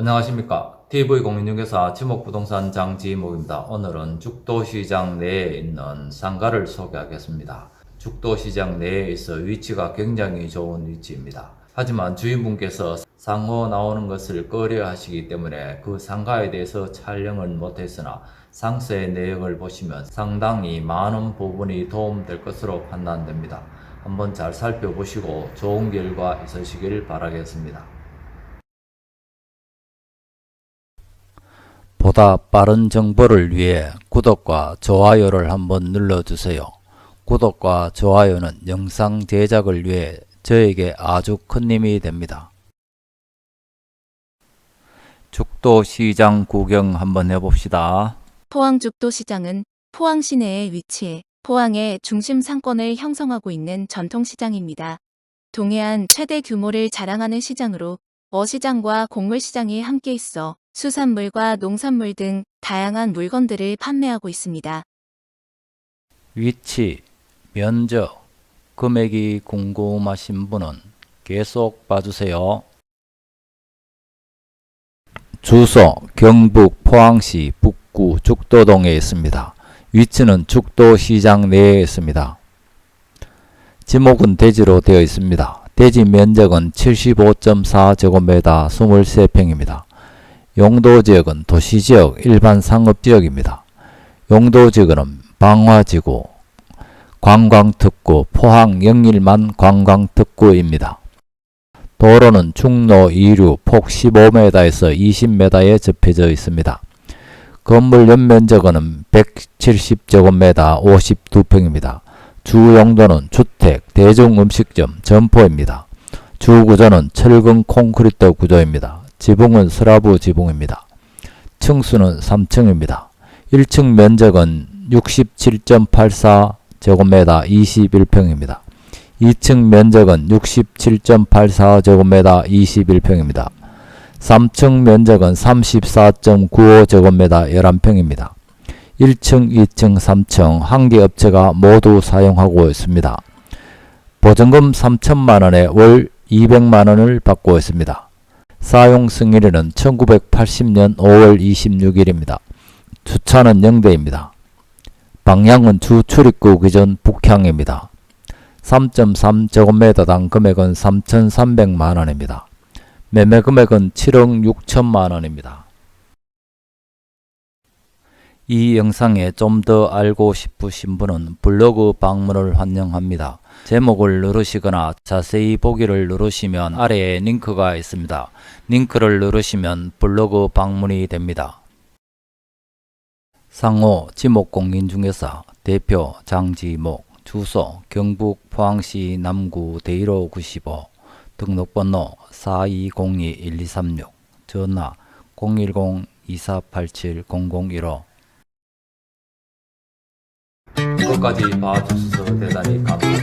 안녕하십니까. TV공인중개사 지목부동산 장지목입니다. 오늘은 죽도시장 내에 있는 상가를 소개하겠습니다. 죽도시장 내에 있어 위치가 굉장히 좋은 위치입니다. 하지만 주인분께서 상호 나오는 것을 꺼려 하시기 때문에 그 상가에 대해서 촬영을 못했으나 상세의 내역을 보시면 상당히 많은 부분이 도움될 것으로 판단됩니다. 한번 잘 살펴보시고 좋은 결과 있으시길 바라겠습니다. 보다 빠른 정보를 위해 구독과 좋아요를 한번 눌러주세요. 구독과 좋아요는 영상 제작을 위해 저에게 아주 큰 힘이 됩니다. 죽도 시장 구경 한번 해봅시다. 포항 죽도시장은 포항 시내에 위치해 포항의 중심 상권을 형성하고 있는 전통시장입니다. 동해안 최대 규모를 자랑하는 시장으로 어시장과 곡물시장이 함께 있어 수산물과 농산물 등 다양한 물건들을 판매하고 있습니다. 위치, 면적, 금액이 궁금하신 분은 계속 봐주세요. 주소 경북 포항시 북구 죽도동에 있습니다. 위치는 죽도시장 내에 있습니다. 지목은 대지로 되어 있습니다. 대지 면적은 75.4제곱미터 23평입니다. 용도 지역은 도시 지역 일반 상업 지역입니다. 용도 지역은 방화지구, 관광특구, 포항 영일만 관광특구입니다. 도로는 중로 2류 폭 15m에서 20m에 접혀져 있습니다. 건물 연면적은 170제곱미터 52평입니다. 주 용도는 주택, 대중음식점, 점포입니다. 주 구조는 철근 콘크리트 구조입니다. 지붕은 슬라브 지붕입니다. 층수는 3층입니다. 1층 면적은 67.84 제곱미터 21평입니다. 2층 면적은 67.84 제곱미터 21평입니다. 3층 면적은 34.95 제곱미터 11평입니다. 1층, 2층, 3층 한 개 업체가 모두 사용하고 있습니다. 보증금 3천만 원에 월 200만 원을 받고 있습니다. 사용 승인일은 1980년 5월 26일입니다. 주차는 0대입니다. 방향은 주 출입구 기준 북향입니다. 3.3제곱미터당 금액은 3,300만 원입니다. 매매 금액은 7억 6천만 원입니다. 이 영상에 좀 더 알고 싶으신 분은 블로그 방문을 환영합니다. 제목을 누르시거나 자세히 보기를 누르시면 아래에 링크가 있습니다. 링크를 누르시면 블로그 방문이 됩니다. 상호 지목공인중개사 대표 장지목 주소 경북 포항시 남구 대일호 95 등록번호 4202-1236 전화 010-2487-0015 끝까지 봐주셔서 대단히 감사합니다.